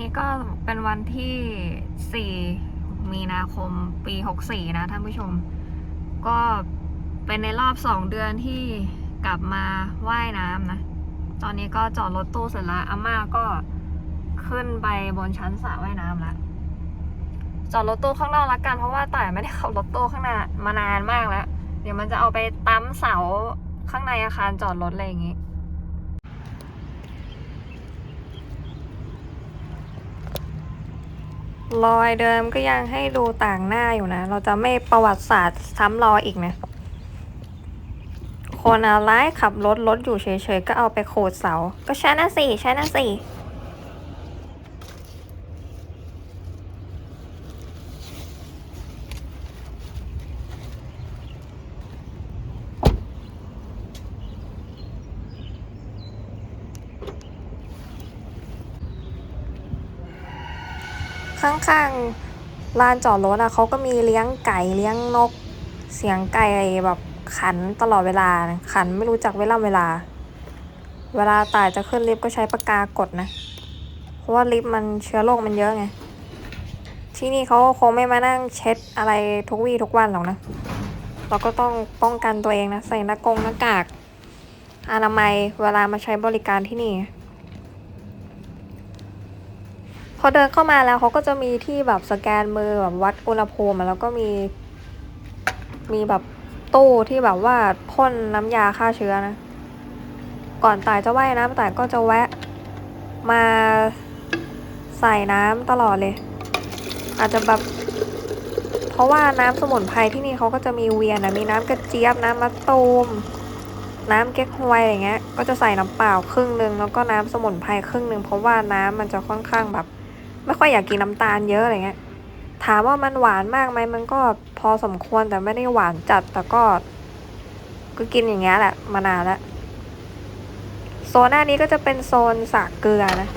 นนี้ก็เป็นวันที่ 4 มีนาคมปี 64 นะท่านผู้ชม ก็เป็นในรอบ 2 เดือนที่กลับมาว่ายน้ำนะ ตอนนี้ก็จอดรถตู้เสร็จแล้วอาม่าก็ขึ้นไปบนชั้นสระว่ายน้ำแล้วจอดรถตู้ข้างนอกละกันเพราะว่าต่ายไม่ได้ขับรถตู้ข้างหน้ามานานมากแล้ว เดี๋ยวมันจะเอาไปตั้มเสาข้างในอาคารจอดรถอะไรอย่างงี้ รอยเดิมก็ยังให้ดูต่างหน้าอยู่นะ เราจะไม่ประวัติศาสตร์ซ้ำรอยอีกนะ คนอะไรขับรถรถอยู่เฉยๆ ก็เอาไปโขดเสา ก็ใช่นะสิใช่นะสิ ข้างๆลานจอดรถอะเขาก็มีเลี้ยงไก่เลี้ยงนก เสียงไก่แบบขันตลอดเวลาขันไม่รู้จักเวลาเวลา เวลาตายจะขึ้นลิฟต์ก็ใช้ปากกากดนะ เพราะว่าลิฟต์มันเชื้อโรคมันเยอะไง ที่นี่เขาคงไม่มานั่งเช็ดอะไรทุกวี่ทุกวันหรอกนะ เราก็ต้องป้องกันตัวเองนะ ใส่หน้ากงหน้ากาก อนามัยเวลามาใช้บริการที่นี่ พอเดินเข้ามาแล้วเขาก็จะมีที่แบบสแกนมือแบบวัดอุณหภูมิแล้วก็มี มีแบบตู้ที่แบบว่าพ่นน้ำยาฆ่าเชื้อนะ ก่อนตายจะว่ายน้ำตายก็จะแวะมาใส่น้ำตลอดเลย อาจจะแบบ เพราะว่าน้ำสมุนไพรที่นี่เขาก็จะมีเวียนนะมีน้ำกระเจี๊ยบน้ำมะตูม น้ำเก๊กฮวยอะไรเงี้ย ก็จะใส่น้ำเปล่าครึ่งหนึ่งแล้วก็น้ำสมุนไพรครึ่งหนึ่งเพราะว่าน้ำมันจะค่อนข้างแบบ ไม่ค่อยอยากกินน้ำตาลเยอะอะไรเงี้ย ถามว่ามันหวานมากไหมมันก็พอสมควรแต่ไม่ได้หวานจัดแต่ก็ ก็กินอย่างเงี้ยแหละมานานแล้วโซนหน้านี้ก็จะเป็นโซนสระเกลือนะ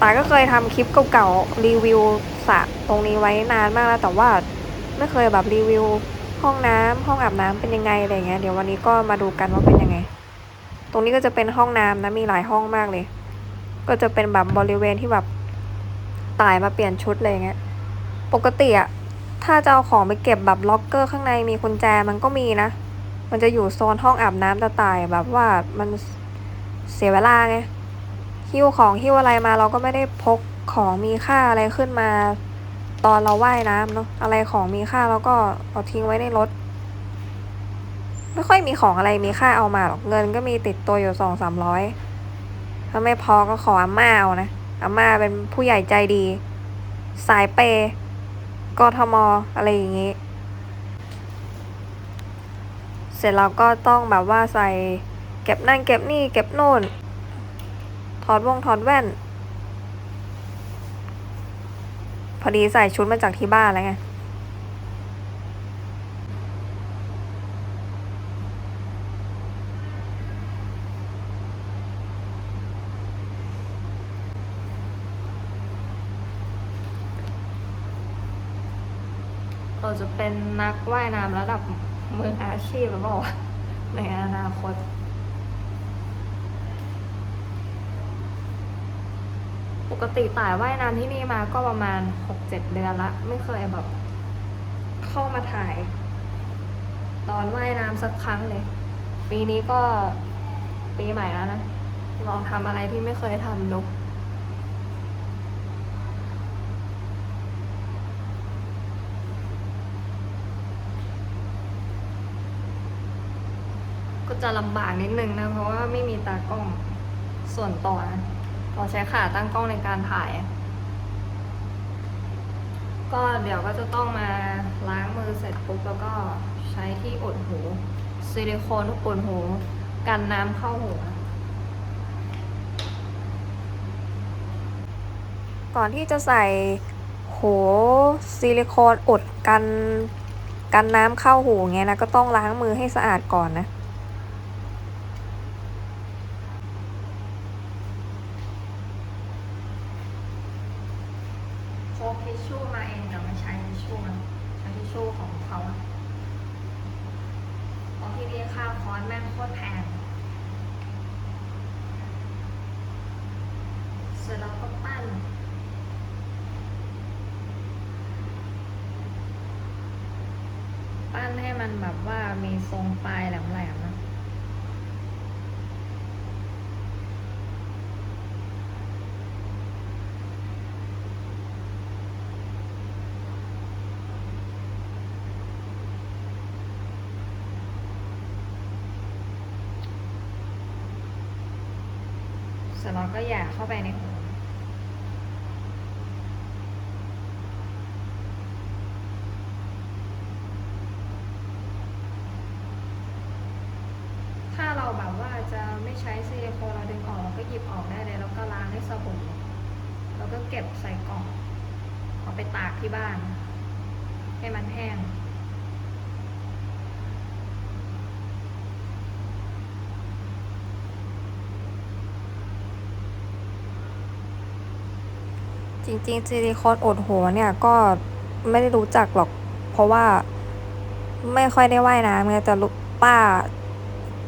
ตาก็เคยทำคลิปเก่าๆรีวิวสระตรงนี้ไว้นานมากแล้วแต่ว่าไม่เคยแบบรีวิวห้องน้ำห้องอาบน้ำเป็นยังไงอะไรเงี้ยเดี๋ยววันนี้ก็มาดูกันว่าเป็นยังไง ตรงนี้ก็จะเป็นห้องน้ำนะมีหลายห้องมากเลย ก็จะเป็นแบบบริเวณที่แบบ ตายมาเปลี่ยนชุดเลยเงี้ย ปกติอะถ้าจะเอาของไปเก็บแบบล็อกเกอร์ข้างในมีกุญแจมันก็มีนะ มันจะอยู่โซนห้องอาบน้ำแต่ตายแบบว่ามันเสียเวลาไงหิ้วของหิ้วอะไรมาเราก็ไม่ได้พกของมีค่าอะไรขึ้นมา ตอนเราว่ายน้ำเนาะอะไรของมีค่าเราก็เอาทิ้งไว้ในรถ ไม่ค่อยมีของอะไรมีค่าเอามาหรอกเงินก็มีติดตัวอยู่สองสามร้อยถ้าไม่พอก็ขออาม่าเอานะ อาม่าเป็นผู้ใหญ่ใจดี สายเปย์กทมอะไรอย่างงี้ เสร็จเราก็ต้องแบบว่าใส่เก็บนั่นเก็บนี่เก็บโน่น ถอดวงถอดแว่น พอดีใส่ชุดมาจากที่บ้านแล้วไง เราจะเป็นนักว่ายน้ำระดับมืออาชีพหรือเปล่าในอนาคตปกติต่ายว่ายน้ำที่นี่มาก็ประมาณหกเจ็ดเดือนละ ไม่เคยแบบ เข้ามาถ่าย ตอนว่ายน้ำสักครั้งเลย ปีนี้ก็ปีใหม่แล้วนะ ลองทำอะไรที่ไม่เคยทำดูก็ จะลำบากนิดนึงนะ เพราะว่าไม่มีตากล้องส่วนตัวนะเราใช้ขาตั้งกล้องในการถ่าย ก็เดี๋ยวก็จะต้องมาล้างมือเสร็จปุ๊บแล้วก็ใช้ที่อดหูซิลิโคนอุดหูกันน้ำเข้าหูก่อนที่จะใส่หูซิลิโคนอุดกันกันน้ำเข้าหูเงี้ยนะก็ต้องล้างมือให้สะอาดก่อนนะ พกทิชชู่มาเองแต่ไม่ใช้ทิชชู่นะใช้ทิชชู่ของเขาอะเพราะที่นี่ค่าคอร์สแม่งโคตรแพง เสร็จแล้วก็ปั้น ให้มันแบบว่ามีทรงปลายแหลมๆนะ เส ร็จแล้วก็หย่าเข้าไปในหูถ้าเราแบบว่าจะไม่ใช้ซิลิโคนเราดึงออกเราก็หยิบออกได้เลย แล้วก็ล้างด้วยสบู่แล้วก็เก็บใส่กล่องเอาไปตากที่บ้าน ให้มันแห้ง จริงๆซิลิโคนอดหัวเนี่ยก็ไม่ได้รู้จักหรอก เพราะว่าไม่ค่อยได้ว่ายน้ำไงแต่ลูกป้า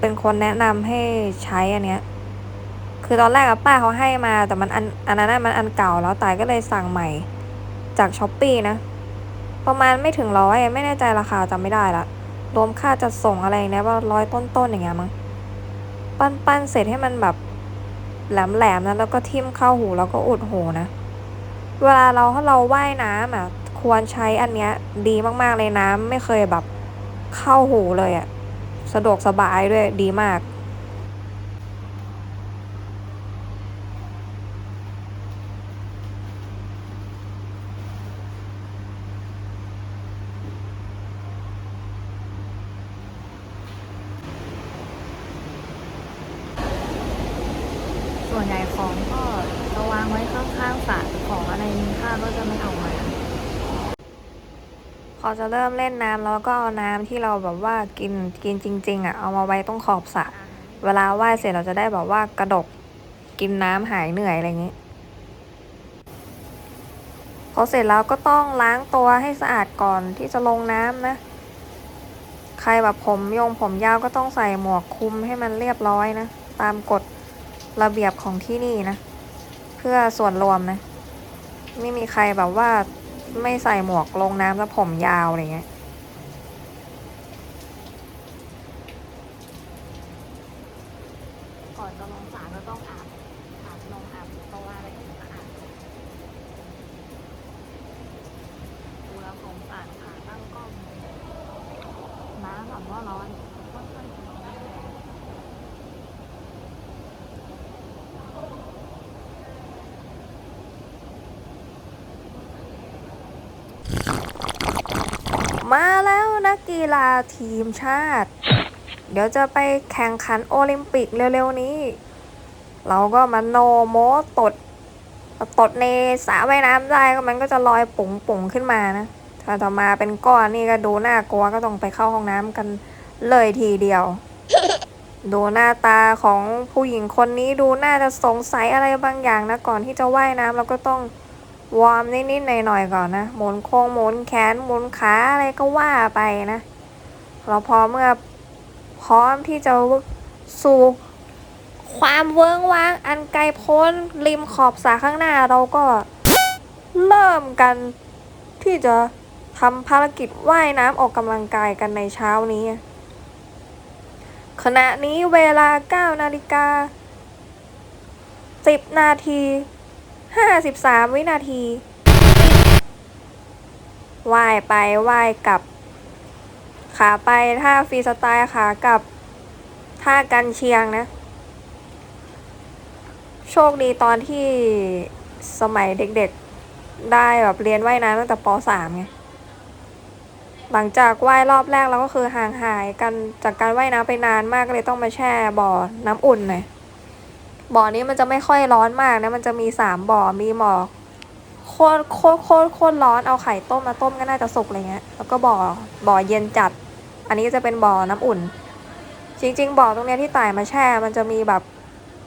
เป็นคนแนะนำให้ใช้อันเนี้ย คือตอนแรกอะป้าเขาให้มาแต่มันอันอันนั้นมันอันเก่าแล้วตายก็เลยสั่งใหม่จากช้อปปีนะ ประมาณไม่ถึงร้อยไม่แน่ใจราคาจำไม่ได้ละรวมค่าจัดส่งอะไรเนี่ยว่าร้อยต้นๆอย่างเงี้ยมั้งปั้นปั้นเสร็จให้มันแบบแหลมๆนะแล้วก็ทิ่มเข้าหูแล้วก็อุดหูนะ เวลาเราถ้าเราว่ายน้ำอะควรใช้อันเนี้ยดีมากๆเลยน้ำไม่เคยแบบเข้าหูเลยอะสะดวกสบายด้วยดีมาก ส่วนใหญ่ของก็จะวางไว้ข้างๆฝาของอะไรมีค่าก็จะไม่เอามา พอจะเริ่มเล่นน้ำแล้วก็เอาน้ำที่เราแบบว่ากินกินจริง ๆอะเอามาไว้ตรงขอบสระเวลาว่ายเสร็จเราจะได้แบบว่ากระดกกินน้ำหายเหนื่อยอะไรอย่างนี้พอเสร็จแล้วก็ต้องล้างตัวให้สะอาดก่อนที่จะลงน้ำนะ ใครแบบผมยงผมยาวก็ต้องใส่หมวกคุมให้มันเรียบร้อยนะ ตามกฎระเบียบของที่นี่นะ เพื่อส่วนรวมนะ ไม่มีใครแบบว่า ไม่ใส่หมวกลงน้ำแล้วผมยาวอะไรเงี้ยก่อนจะลงสรก็ต้องอาบอาบลงอาบตัวอะไรให้สะอาดดูแล้วสงสารขาตั้งกล้องน้ำแบบว่าร้อนค่อนข้างจะร้อนแรง มาแล้วนักกีฬาทีมชาติ เดี๋ยวจะไปแข่งขันโอลิมปิกเร็วๆนี้ เราก็มาโนโมตด ตดในสระว่ายน้ำได้ก็มันก็จะลอยปุ๋งปุ๋งๆขึ้นมานะ ถ้าจะมาเป็นก้อนนี่ก็ดูน่ากลัวก็ต้องไปเข้าห้องน้ำกันเลยทีเดียว ดูหน้าตาของผู้หญิงคนนี้ดูน่าจะสงสัยอะไรบางอย่างนะก่อนที่จะว่ายน้ำเราก็ต้อง วอร์มนิดๆหน่อยๆก่อนนะ หมุนโค้งหมุนแขนหมุนขาอะไรก็ว่าไปนะเราพอเมื่อพร้อมที่จะสู่ความเวิ้งว้างอันไกลโพ้นริมขอบสระข้างหน้าเราก็เริ่มกันที่จะทำภารกิจว่ายน้ำออกกำลังกายกันในเช้านี้ ขณะนี้เวลา 9 นาฬิกา 10 นาที 53 วินาทีว่ายไปว่ายกลับ ขาไปท่าฟรีสไตล์ขากลับท่ากันเชียงนะ โชคดีตอนที่สมัยเด็กๆได้แบบเรียนว่ายน้ำตั้งแต่ป .3 ไงหลังจากว่ายรอบแรกเราก็คือห่างหายกันจากการว่ายน้ำไปนานมากก็เลยต้องมาแช่บ่อน้ำอุ่นหน่อย บ่อนี้มันจะไม่ค่อยร้อนมากนะมันจะมีสามบ่อมีหมอโคตรโคตรโคตรโคตรร้อนเอาไข่ต้มมาต้มก็น่าจะสุกอะไรเงี้ยแล้วก็บ่อบ่อเย็นจัด อันนี้จะเป็นบ่อน้ำอุ่น จริง ๆบ่อตรงเนี้ยที่ต่ายมาแช่ มันจะมีแบบ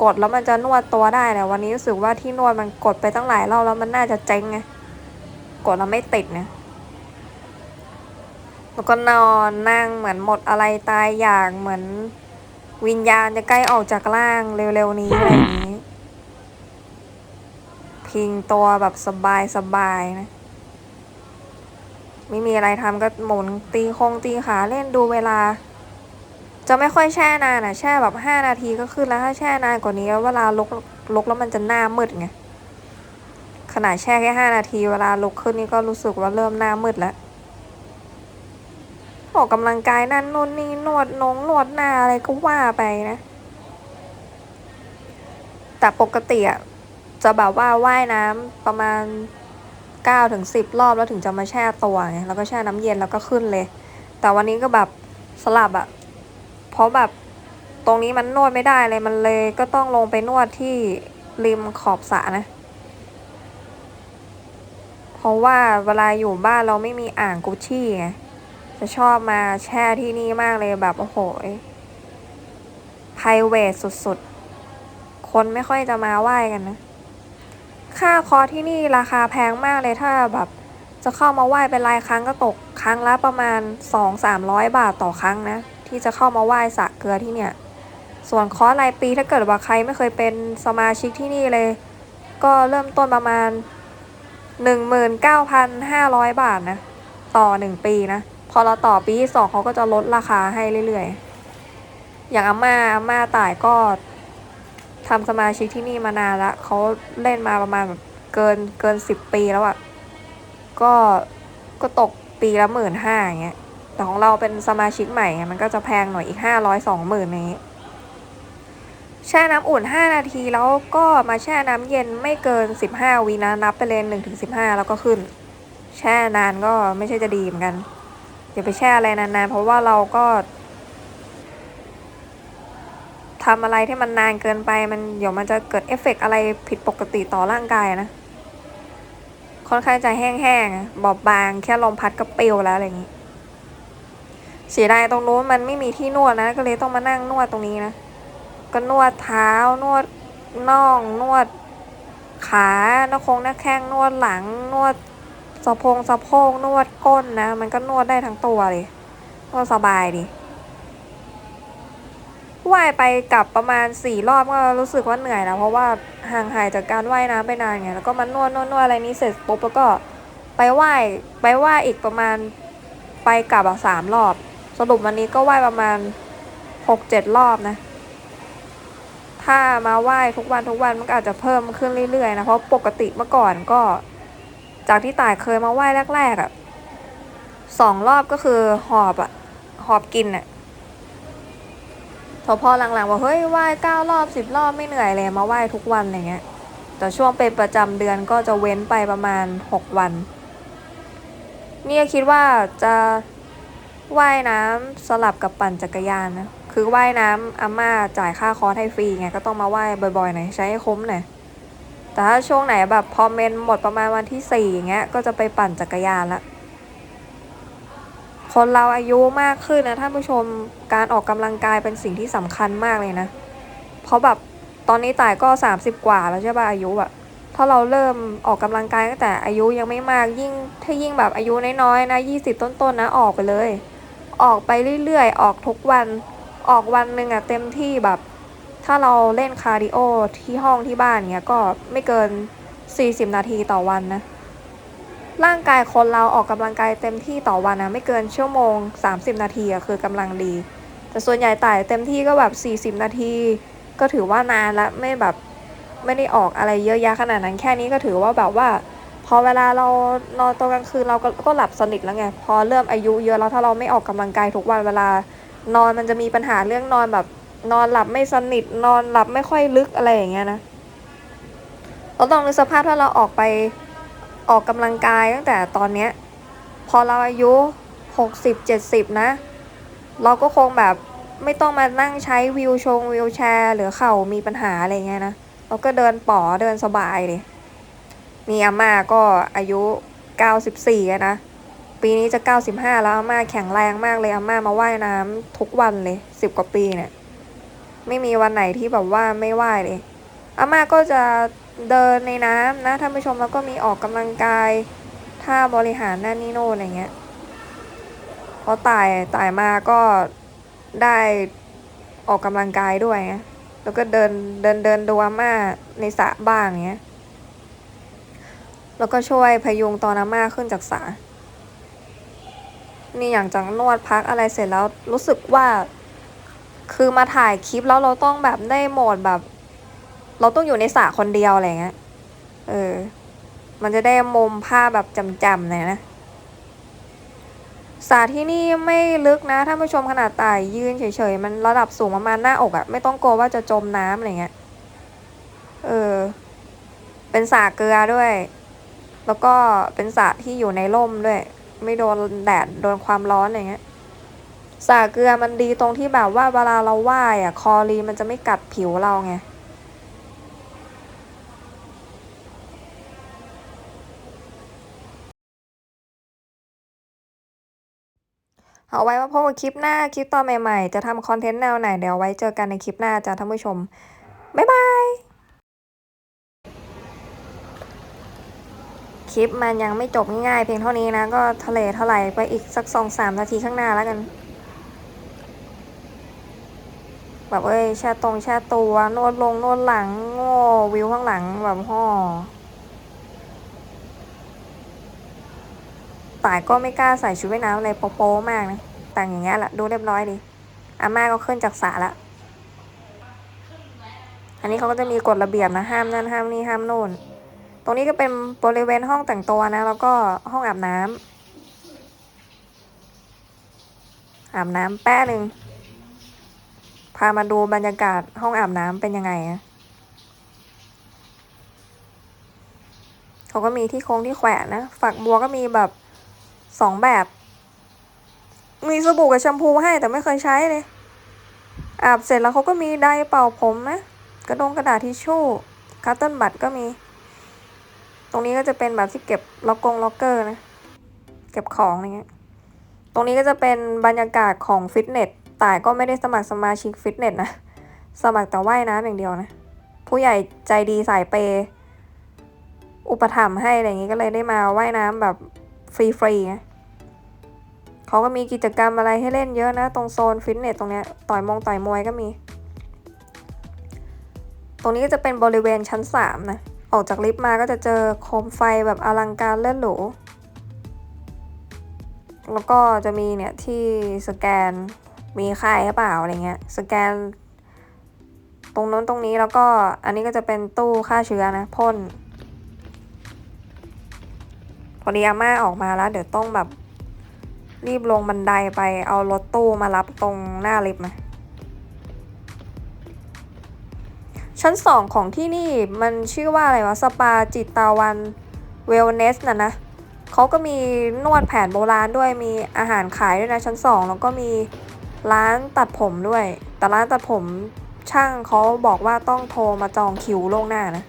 กดแล้วมันจะนวดตัวได้แต่วันนี้รู้สึกว่าที่นวดมันกดไปตั้งหลายรอบแล้วมันน่าจะเจ๊งไงกดแล้วไม่ติดนะแล้วก็นอนนั่งเหมือนหมดอะไรตายอยากเหมือน วิญญาณจะใกล้ออกจากร่างเร็วๆนี้อะไรอย่างนี้ พิงตัวแบบสบายๆนะ ไม่มีอะไรทำก็หมุนตีคงตีขาเล่นดูเวลา จะไม่ค่อยแช่นานอะแช่แบบห้านาทีก็ขึ้นแล้วถ้าแช่นานกว่านี้เวลาลุกลุกแล้วมันจะหน้ามืดไงขนาดแช่แค่ห้านาทีเวลาลุกขึ้นนี่ก็รู้สึกว่าเริ่มหน้ามืดแล้ว ออกกำลังกายนั่นนู่นนี่นวดนงนวดหน้าอะไรก็ว่าไปนะ แต่ปกติอะจะแบบว่าว่ายน้ำประมาณเก้าถึงสิบรอบแล้วถึงจะมาแช่ตัวไงแล้วก็แช่น้ำเย็นแล้วก็ขึ้นเลย แต่วันนี้ก็แบบสลับอะเพราะแบบตรงนี้มันนวดไม่ได้เลยมันเลยก็ต้องลงไปนวดที่ริมขอบสระนะ เพราะว่าเวลาอยู่บ้านเราไม่มีอ่างกุชชี่ไง จะชอบมาแช่ที่นี่มากเลยแบบโอ้โหไพรเวทสุดๆ คนไม่ค่อยจะมาไหว้กันนะ ค่าคอที่นี่ราคาแพงมากเลยถ้าแบบ จะเข้ามาไหว้เป็นรายครั้งก็ตกครั้งละประมาณ 2-300 บาทต่อครั้งนะ ที่จะเข้ามาไหว้สระเกลือที่เนี่ย ส่วนคอรายปีถ้าเกิดว่าใครไม่เคยเป็นสมาชิกที่นี่เลย ก็เริ่มต้นประมาณ 19,500 บาทนะ ต่อ 1 ปีนะ พอเราต่อปีที่สองเขาก็จะลดราคาให้เรื่อยๆ อย่างอาม่าอาม่าต่ายก็ทำสมาชิกที่นี่มานานละเขาเล่นมาประมาณแบบเกินเกินสิบปีแล้วอะ่ะ ก็ก็ตกปีละหมื่นห้าอย่างเงี้ย แต่ของเราเป็นสมาชิกใหม่ มันก็จะแพงหน่อยอีกห้าร้อยสองหมื่นนี้ แช่น้ำอุ่น5นาทีแล้วก็มาแช่น้ำเย็นไม่เกิน15วินะนับไปเลย1ถึง15แล้วก็ขึ้น แช่นานก็ไม่ใช่จะดีเหมือนกัน อย่าไปแช่อะไรนานๆ เพราะว่าเราก็ทำอะไรที่มันนานเกินไปมันเดี๋ยวมันจะเกิดเอฟเฟกต์อะไรผิดปกติต่อร่างกายนะ ค่อนข้างจะแห้งๆ บอบบางแค่ลมพัดก็เปิวแล้วอะไรอย่างนี้เสียดายตรงนู้นมันไม่มีที่นวดนะ ก็เลยต้องมานั่งนวดตรงนี้นะ ก็นวดเท้านวดน่องนวด ขาหน้าโคงหน้าแข้งนวดหลังนวด สะโพงสะโพกนวดก้นนะ มันก็นวดได้ทั้งตัวเลยนวดสบายดีว่ายไปกลับประมาณสี่รอบก็รู้สึกว่าเหนื่อยแล้วเพราะว่าห่างหายจากการว่ายน้ำไปนานไงแล้วก็มานวดนวดนวดอะไรนี้เสร็จปุ๊บแล้วก็ไปว่ายไปว่ายอีกประมาณไปกลับสามรอบ สรุปวันนี้ก็ว่ายประมาณหกเจ็ดรอบนะ ถ้ามาไหว้ทุกวันทุกวันมันก็อาจจะเพิ่มขึ้นเรื่อยๆนะเพราะปกติเมื่อก่อนก็ จากที่ต่ายเคยมาไหว้แรกๆอะ่ะสองรอบก็คือหอบอะ่ะ หอบกินอะ่ะพอพอหลังๆว่าเฮ้ยไหว้เก้ารอบสิบรอบไม่เหนื่อยเลยมาไหว้ทุกวันอะไรเงี้ย แต่ช่วงเป็นประจำเดือนก็จะเว้นไปประมาณหกวัน นี่ก็คิดว่าจะว่ายน้ำสลับกับปั่นจักรยานนะ คือว่ายน้ำอาม่าจ่ายค่าคอร์สให้ฟรีไงก็ต้องมาว่ายบ่อยๆหน่อยใช้ให้คุ้มหน่อย แต่ถ้าช่วงไหนแบบพอเมนหมดประมาณวันที่สี่อย่างเงี้ยก็จะไปปั่นจักรยานละคนเราอายุมากขึ้นนะท่านผู้ชมการออกกำลังกายเป็นสิ่งที่สำคัญมากเลยนะ เพราะแบบตอนนี้ต่ายก็สามสิบกว่าแล้วใช่ป่ะอายุอะถ้าเราเริ่มออกกำลังกายตั้งแต่อายุยังไม่มากยิ่งถ้ายิ่งแบบอายุน้อยๆนะยี่สิบต้นๆนะออกไปเลย ออกไปเรื่อยๆ ออกทุกวันออกวันหนึ่งอะเต็มที่แบบ ถ้าเราเล่นคาร์ดิโอที่ห้องที่บ้านเนี้ยก็ไม่เกิน 40 นาทีต่อวันนะ ร่างกายคนเราออกกำลังกายเต็มที่ต่อวันนะไม่เกินชั่วโมง 30 นาทีอะคือกำลังดี แต่ส่วนใหญ่ต่ายเต็มที่ก็แบบ 40 นาที ก็ถือว่านานละไม่แบบไม่ได้ออกอะไรเยอะแยะขนาดนั้นแค่นี้ก็ถือว่าแบบว่า พอเวลาเรานอนตอนกลางคืนเราก็ก็หลับสนิทแล้วไง พอเริ่มอายุเยอะแล้วถ้าเราไม่ออกกำลังกายทุกวันเวลานอนมันจะมีปัญหาเรื่องนอนแบบ นอนหลับไม่สนิท นอนหลับไม่ค่อยลึกอะไรอย่างเงี้ยนะเราต้องนึกสภาพถ้าเราออกไปออกกำลังกายตั้งแต่ตอนเนี้ย พอเราอายุหกสิบเจ็ดสิบนะ เราก็คงแบบไม่ต้องมานั่งใช้วิวชงวิวแชร์ หรือเข่ามีปัญหาอะไรเงี้ยนะ เราก็เดินป๋อเดินสบายเลยมีอาม่าก็อายุเก้าสิบสี่นะ ปีนี้จะ95แล้วอาม่าแข็งแรงมากเลยอาม่ามาว่ายน้ำทุกวันเลยสิบกว่าปีเนี่ย ไม่มีวันไหนที่แบบว่าไม่ว่ายเลยอาม่าก็จะเดินในน้ำนะท่านผู้ชมแล้วก็มีออกกำลังกายท่าบริหารนั่นนี่โน่นอะไรเงี้ยพอตายตายมาก็ได้ออกกำลังกายด้วยแล้วก็เดินเดินเดินดูอาม่าในสระบ้างเงี้ยแล้วก็ช่วยพยุงตอนอาม่าขึ้นจากสระนี่อย่างจากนวดพักอะไรเสร็จแล้วรู้สึกว่า คือมาถ่ายคลิปแล้วเราต้องแบบได้โหมดแบบ เราต้องอยู่ในสระคนเดียวอะไรเงี้ย เออ มันจะได้มุมภาพแบบจำๆหน่อยนะสระที่นี่ไม่ลึกนะท่านผู้ชมขนาดต่ายยืนเฉยๆ มันระดับสูงประมาณหน้าอกอะไม่ต้องกลัวว่าจะจมน้ำอะไรเงี้ย เออ เป็นสระเกลือด้วย แล้วก็เป็นสระที่อยู่ในร่มด้วย ไม่โดนแดดโดนความร้อนอะไรเงี้ย สระเกลือมันดีตรงที่แบบว่าเวลาเราว่ายอะ คอรีมันจะไม่กัดผิวเราไงเอาไว้มาพบกับคลิปหน้าคลิปตอนใหม่ๆ จะทำคอนเทนต์แนวไหน เดี๋ยวไว้เจอกันในคลิปหน้าจ้ะท่านผู้ชม บ๊ายบาย คลิปมันยังไม่จบง่ายๆเพียงเท่านี้นะ ก็ทะเลเท่าไหร่ไปอีกสักสองสามนาทีข้างหน้าแล้วกัน แบบเอ้ยแช่ตรงแช่ตัวนวดลงนวดหลังโง่วิวข้างหลังแบบห่อต่ายก็ไม่กล้าใส่ชุดว่ายน้ำอะไรโป๊ะๆมากนะแต่งอย่างเงี้ยแหละดูเรียบร้อยดีอาม่าก็ขึ้นจากสระละอันนี้เขาก็จะมีกฎระเบียบนะห้ามนั่นห้ามนี่ห้ามนู่น ตรงนี้ก็เป็นบริเวณห้องแต่งตัวนะ แล้วก็ห้องอาบน้ำอาบน้ำแป๊ะหนึ่งามาดูบรรยากาศห้องอาบน้ำเป็นยังไงอะเขาก็มีที่โค้งที่แขวนนะ ฝักบัวก็มีแบบสองแบบ มีสบู่กับแชมพูให้แต่ไม่เคยใช้เลย อาบเสร็จแล้วเขาก็มีไดร์เป่าผมนะ กระดงกระดาษทิชชู่คัตเติ้ลบัตก็มี ตรงนี้ก็จะเป็นแบบที่เก็บล็อกกงล็อกเกอร์นะ เก็บของอะไรเงี้ย ตรงนี้ก็จะเป็นบรรยากาศของฟิตเนส แต่ก็ไม่ได้สมัครสมาชิกฟิตเนสนะ สมัครแต่ว่ายน้ำอย่างเดียวนะ ผู้ใหญ่ใจดีสายเป อุปถัมภ์ให้อะไรอย่างงี้ก็เลยได้มาว่ายน้ำแบบฟรีๆไงเขาก็มีกิจกรรมอะไรให้เล่นเยอะนะ ตรงโซนฟิตเนสตรงเนี้ยต่อยมงต่อยมวยก็มี ตรงนี้ก็จะเป็นบริเวณชั้นสามนะ ออกจากลิฟต์มาก็จะเจอโคมไฟแบบอลังการเล่นหรูแล้วก็จะมีเนี่ยที่สแกน มีใครหรือเปล่าอะไรเงี้ย สแกน ตรงนู้นตรงนี้แล้วก็อันนี้ก็จะเป็นตู้ฆ่าเชื้อนะพ่นพอดีอาม่าออกมาแล้ว เดี๋ยวต้องแบบรีบลงบันไดไปเอารถตู้มารับตรงหน้าลิฟต์นะชั้นสองของที่นี่มันชื่อว่าอะไรวะ สปาจิตตาวันเวลเนสน่ะนะเขาก็มีนวดแผนโบราณด้วยมีอาหารขายด้วยนะชั้นสองแล้วก็มี ร้านตัดผมด้วย แต่ร้านตัดผมช่างเขาบอกว่าต้องโทรมาจองคิวล่วงหน้านะ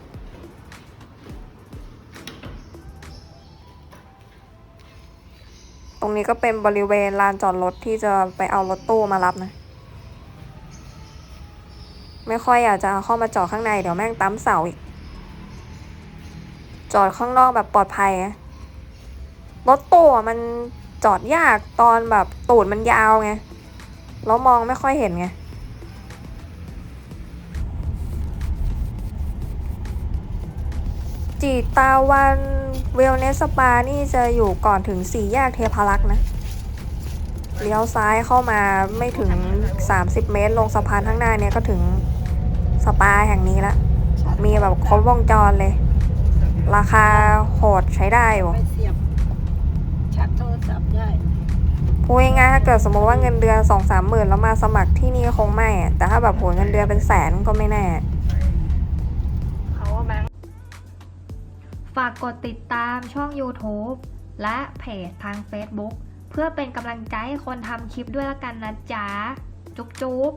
ตรงนี้ก็เป็นบริเวณลานจอดรถที่จะไปเอารถตู้มารับนะ ไม่ค่อยอยากจะเอาเข้ามาจอดข้างในเดี๋ยวแม่งตั้มเสาอีก จอดข้างนอกแบบปลอดภัยอะรถตู้มันจอดยากตอนแบบตูดมันยาวไง แล้วมองไม่ค่อยเห็นไง จีตาวันเวลเนสสปานี่จะอยู่ก่อนถึงสี่แยกเทพารักษ์นะ เลี้ยวซ้ายเข้ามาไม่ถึง 30 เมตร ลงสะพานข้างหน้าเนี่ยก็ถึงสปาแห่งนี้ละ มีแบบครบวงจรเลย ราคาโหดใช้ได้อยู่ ไปเสียบชักโทรศัพท์ได้ พูดง่ายๆถ้าเกิดสมมติว่าเงินเดือนสองสามหมื่นแล้วมาสมัครที่นี่คงไม่อะแต่ถ้าแบบโหเงินเดือนเป็นแสนก็ไม่แน่เขาว่าแบงค์ฝากกดติดตามช่อง YouTube และเพจทาง Facebook เพื่อเป็นกำลังใจให้คนทำคลิปด้วยละกันนะจ๊ะ จุ๊บจุ๊บ